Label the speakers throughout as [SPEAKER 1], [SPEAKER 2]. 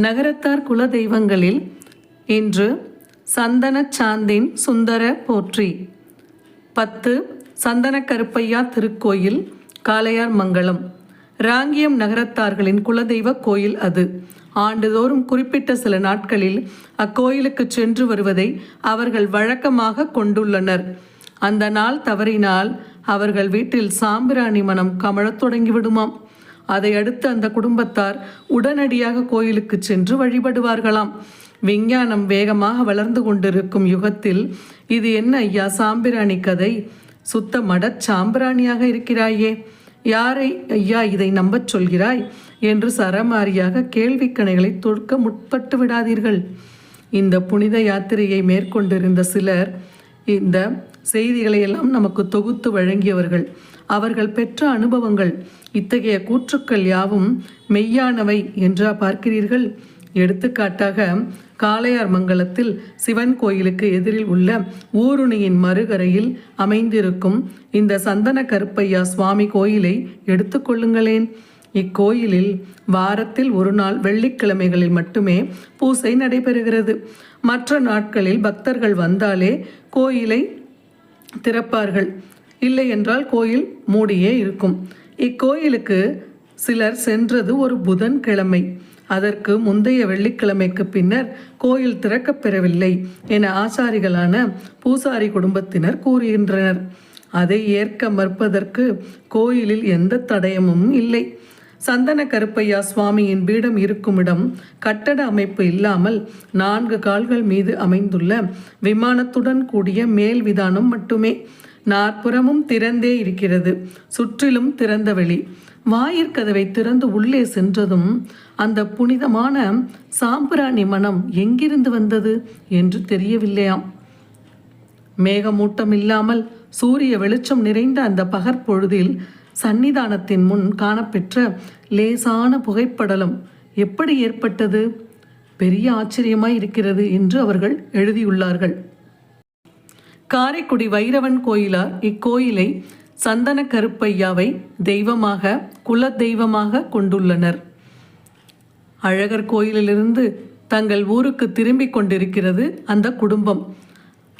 [SPEAKER 1] நகரத்தார் குல தெய்வங்களில் இன்று சந்தன சாந்தின் சுந்தர போற்றி. பத்து சந்தன கருப்பையா திருக்கோயில் காளையார் மங்கலம். ராங்கியம் நகரத்தார்களின் குலதெய்வ கோயில் அது. ஆண்டுதோறும் குறிப்பிட்ட சில நாட்களில் அக்கோயிலுக்கு சென்று வருவதை அவர்கள் வழக்கமாக கொண்டுள்ளனர். அந்த நாள் தவறினால் அவர்கள் வீட்டில் சாம்பிராணி மனம் கமழத் தொடங்கிவிடுமாம். அதை அடுத்து அந்த குடும்பத்தார் உடனடியாக கோயிலுக்கு சென்று வழிபடுவார்களாம். விஞ்ஞானம் வேகமாக வளர்ந்து கொண்டிருக்கும் யுகத்தில் இது என்ன ஐயா சாம்பிராணி கதை? சுத்த மட சாம்பிராணியாக இருக்கிறாயே. யாரை ஐயா இதை நம்பச் சொல்கிறாய்? என்று சரமாரியாக கேள்விக்கணைகளை தொடுக்க முற்பட்டு விடாதீர்கள். இந்த புனித யாத்திரையை மேற்கொண்டிருந்த சிலர் இந்த செய்திகளை எல்லாம் நமக்கு தொகுத்து வழங்கியவர்கள். அவர்கள் பெற்ற அனுபவங்கள் இத்தகைய கூற்றுக்கள் யாவும் மெய்யானவை என்றா பார்க்கிறீர்கள்? எடுத்துக்காட்டாக காளையார் மங்கலத்தில் சிவன் கோயிலுக்கு எதிரில் உள்ள ஊருணியின் மறுகரையில் அமைந்திருக்கும் இந்த சந்தன கருப்பையா சுவாமி கோயிலை எடுத்துக்கொள்ளுங்களேன் இக்கோயிலில் வாரத்தில் ஒரு நாள் வெள்ளிக்கிழமைகளில் மட்டுமே பூசை நடைபெறுகிறது. மற்ற நாட்களில் பக்தர்கள் வந்தாலே கோயிலை திறப்பார்கள். இல்லை என்றால் கோயில் மூடியே இருக்கும். இக்கோயிலுக்கு சிலர் சென்றது ஒரு புதன் கிழமை அதற்கு முந்தைய வெள்ளிக்கிழமைக்கு பின்னர் கோயில் திறக்கப்பெறவில்லை என ஆசாரிகளான பூசாரி குடும்பத்தினர் கூறுகின்றனர். அதை ஏற்க மறுப்பதற்கு கோயிலில் எந்த தடயமும் இல்லை. சந்தன கருப்பையா சுவாமியின் பீடம் இருக்குமிடம் கட்டட அமைப்பு இல்லாமல் நான்கு கால்கள் மீது அமைந்துள்ள விமானத்துடன் கூடிய மேல் விதானம் மட்டுமே. நாற்புறமும் திறந்தே இருக்கிறது. சுற்றிலும் திறந்த வெளி. வாயிற்கதவை திறந்து உள்ளே சென்றதும் அந்த புனிதமான சாம்பிராணி மனம் எங்கிருந்து வந்தது என்று தெரியவில்லையாம். மேகமூட்டம் இல்லாமல் சூரிய வெளிச்சம் நிறைந்த அந்த பகற்பொழுதில் சன்னிதானத்தின் முன் காணப்பெற்ற லேசான புகைப்படலம் எப்படி ஏற்பட்டது? பெரிய ஆச்சரியமாய் இருக்கிறது என்று அவர்கள் எழுதியுள்ளார்கள். காரைக்குடி வைரவன் கோயிலார் இக்கோயிலை சந்தன கருப்பையாவை தெய்வமாக குல தெய்வமாக கொண்டுள்ளனர். அழகர் கோயிலிலிருந்து தங்கள் ஊருக்கு திரும்பிக் கொண்டிருக்கிறது அந்த குடும்பம்.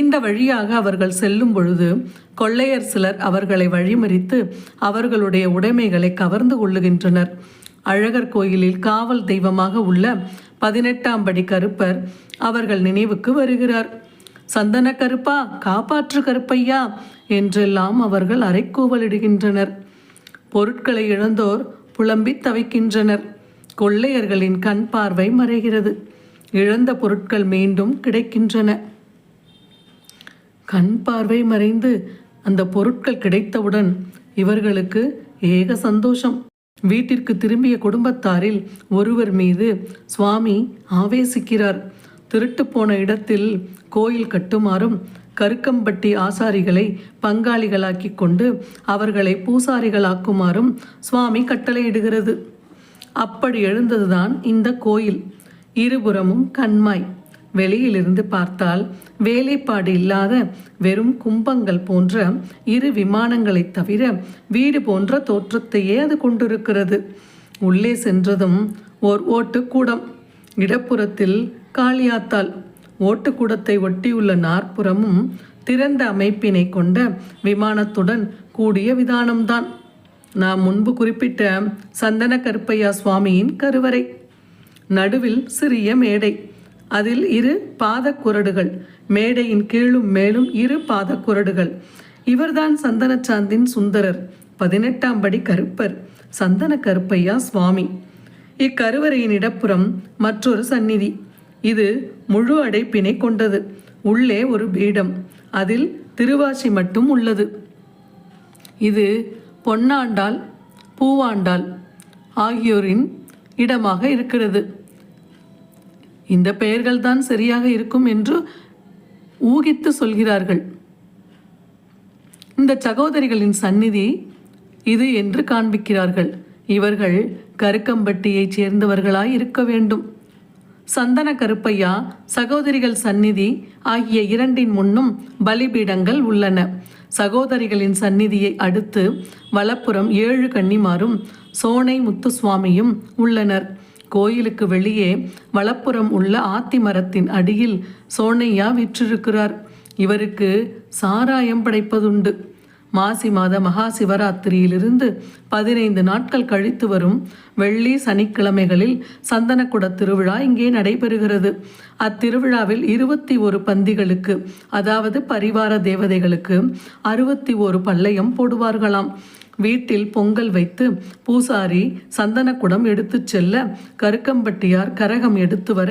[SPEAKER 1] இந்த வழியாக அவர்கள் செல்லும் பொழுது கொள்ளையர் சிலர் அவர்களை வழிமறித்து அவர்களுடைய உடைமைகளை கவர்ந்து கொள்ளுகின்றனர். அழகர் கோயிலில் காவல் தெய்வமாக உள்ள பதினெட்டாம் படி கருப்பர் அவர்கள் நினைவுக்கு வருகிறார். சந்தன கருப்பா காப்பாற்று கருப்பையா என்றெல்லாம் அவர்கள் அரைக்கூவலிடுகின்றனர் பொருட்களை இழந்தோர் புலம்பித் தவிக்கின்றனர். கொள்ளையர்களின் கண் பார்வை மறைகிறது. இழந்த பொருட்கள் மீண்டும் கிடைக்கின்றன. கண் பார்வை மறைந்து அந்த பொருட்கள் கிடைத்தவுடன் இவர்களுக்கு ஏக சந்தோஷம். வீட்டிற்கு திரும்பிய குடும்பத்தாரில் ஒருவர் மீது சுவாமி ஆவேசிக்கிறார். திருட்டு போன இடத்தில் கோயில் கட்டுமாறும் கருக்கம்பட்டி ஆசாரிகளை பங்காளிகளாக்கி கொண்டு அவர்களை பூசாரிகளாக்குமாறும் சுவாமி கட்டளையிடுகிறது. அப்படி எழுந்ததுதான் இந்த கோயில். இருபுறமும் கண்மாய். வெளியிலிருந்து பார்த்தால் வேலைப்பாடு இல்லாத வெறும் கும்பங்கள் போன்ற இரு விமானங்களைத் தவிர வீடு போன்ற தோற்றத்தையே அது கொண்டிருக்கிறது. உள்ளே சென்றதும் ஓர் ஓட்டு கூடம் இடப்புறத்தில் காளியாத்தாள் ஓட்டுக்கூடத்தை ஒட்டியுள்ள நாற்புறமும் திறந்த அமைப்பினை கொண்ட விமானத்துடன் கூடிய விதானம்தான். நாம் முன்பு குறிப்பிட்ட சந்தன கருப்பையா சுவாமியின் கருவறை. நடுவில் சிறிய மேடை. அதில் இரு பாதக்குரடுகள் மேடையின் கீழும் மேலும் இரு பாதக்குரடுகள் இவர்தான் சந்தனச்சாந்தின் சுந்தரர். பதினெட்டாம் படி கருப்பர். சந்தன கருப்பையா சுவாமி. இக்கருவறையின் இடப்புறம் மற்றொரு சந்நிதி. இது முழு அடைப்பினை கொண்டது. உள்ளே ஒரு பீடம். அதில் திருவாசி மட்டும் உள்ளது. இது பொன்னாண்டாள் பூவாண்டாள் ஆகியோரின் இடமாக இருக்கிறது. இந்த பெயர்கள் தான் சரியாக இருக்கும் என்று ஊகித்து சொல்கிறார்கள். இந்த சகோதரிகளின் சந்நிதி இது என்று காண்பிக்கிறார்கள். இவர்கள் கருக்கம்பட்டியைச் சேர்ந்தவர்களாய் இருக்க வேண்டும். சந்தன கருப்பையா சகோதரிகள் சந்நிதி ஆகிய இரண்டின் முன்னும் பலிபீடங்கள் உள்ளன. சகோதரிகளின் சந்நிதியை அடுத்து வலப்புறம் ஏழு கன்னிமாரும் சோனை முத்துசுவாமியும் உள்ளனர். கோயிலுக்கு வெளியே வலப்புறம் உள்ள ஆத்தி மரத்தின் அடியில் சோனையா விற்றிருக்கிறார். இவருக்கு சாராயம் படைப்பதுண்டு. மாசி மாத மகா சிவராத்திரியிலிருந்து பதினைந்து நாட்கள் கழித்து வரும் வெள்ளி சனிக்கிழமைகளில் சந்தனக்குட திருவிழா இங்கே நடைபெறுகிறது. அத்திருவிழாவில் இருபத்தி ஒரு பந்திகளுக்கு அதாவது பரிவார தேவதைகளுக்கு அறுபத்தி ஒரு பள்ளையம் போடுவார்களாம். வீட்டில் பொங்கல் வைத்து பூசாரி சந்தனக்குடம் எடுத்துச் செல்ல கருக்கம்பட்டியார் கரகம் எடுத்து வர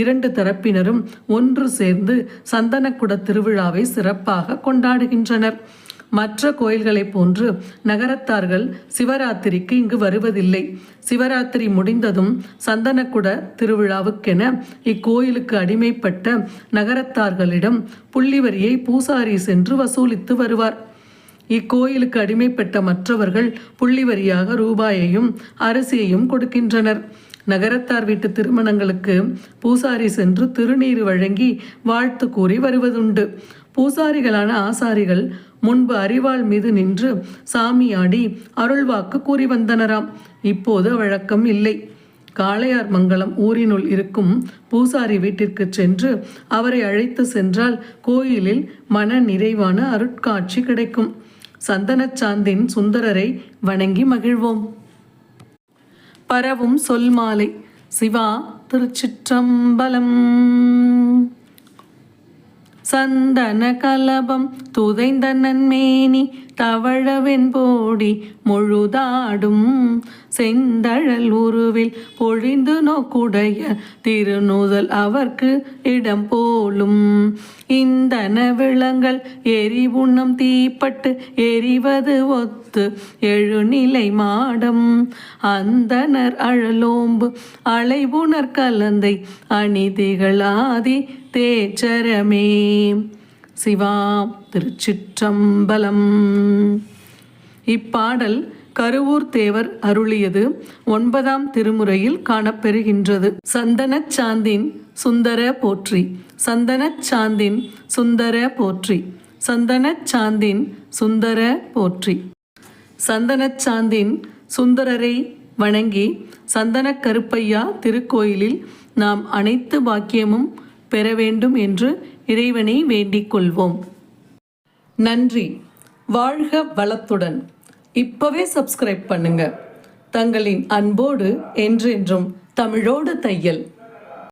[SPEAKER 1] இரண்டு தரப்பினரும் ஒன்று சேர்ந்து சந்தனக்குட திருவிழாவை சிறப்பாக கொண்டாடுகின்றனர். மற்ற கோயில்களைப் போன்று நகரத்தார்கள் சிவராத்திரிக்கு இங்கு வருவதில்லை. சிவராத்திரி முடிந்ததும் சந்தனக்குட திருவிழாவுக்கென இக்கோயிலுக்கு அடிமைப்பட்ட நகரத்தார்களிடம் புள்ளிவரியை பூசாரி சென்று வசூலித்து வருவார். இக்கோயிலுக்கு அடிமைப்பட்ட மற்றவர்கள் புள்ளிவரியாக ரூபாயையும் அரிசியையும் கொடுக்கின்றனர். நகரத்தார் வீட்டு திருமணங்களுக்கு பூசாரி சென்று திருநீர் வழங்கி வாழ்த்து கூறி வருவதுண்டு. பூசாரிகளான ஆசாரிகள் முன்பு அரிவாள் மீது நின்று சாமியாடி அருள்வாக்கு கூறி வந்தனராம். இப்போது வழக்கம் இல்லை. காளையார் மங்கலம் ஊரினுள் இருக்கும் பூசாரி வீட்டிற்கு சென்று அவரை அழைத்து சென்றால் கோயிலில் மன நிறைவான அருட்காட்சி கிடைக்கும். சந்தனச்சாந்தின் சுந்தரரை வணங்கி மகிழ்வோம். பரவும் சொல் மாலை. சிவா திருச்சிற்றம்பலம். சந்தன கலபம் துதைந்த நன்மேனி தவழவென்போடி முழுதாடும் செந்தழல் உருவில் பொழிந்து நோக்குடைய திருநூதல் அவர்க்கு இடம் போலும். இந்தன விளங்கள் எரிவுண்ணம் தீப்பட்டு எரிவது ஒத்து எழுநிலை மாடம். அந்தனர் அழலோம்பு அலைவுணர் கலந்தை அணிதிகளாதி தேச்சரமே. சிவா திருச்சிற்றம்பலம். இப்பாடல் கருவூர் தேவர் அருளியது ஒன்பதாம் திருமுறையில் காணப்பெறுகின்றது. சந்தனச் சாந்தின் சுந்தர போற்றி. சந்தனச் சாந்தின் சுந்தர போற்றி. சந்தனச் சாந்தின் சுந்தர போற்றி. சந்தனச் சாந்தின் சுந்தரரை வணங்கி சந்தனக் கருப்பையா திருக்கோயிலில் நாம் அனைத்து பாக்கியமும் பெற வேண்டும் என்று இறைவனை வேண்டிக் கொள்வோம் நன்றி. வாழ்க வளத்துடன். இப்பவே சப்ஸ்கிரைப் பண்ணுங்க. தங்களின் அன்போடு என்றென்றும் தமிழோடு தையல்.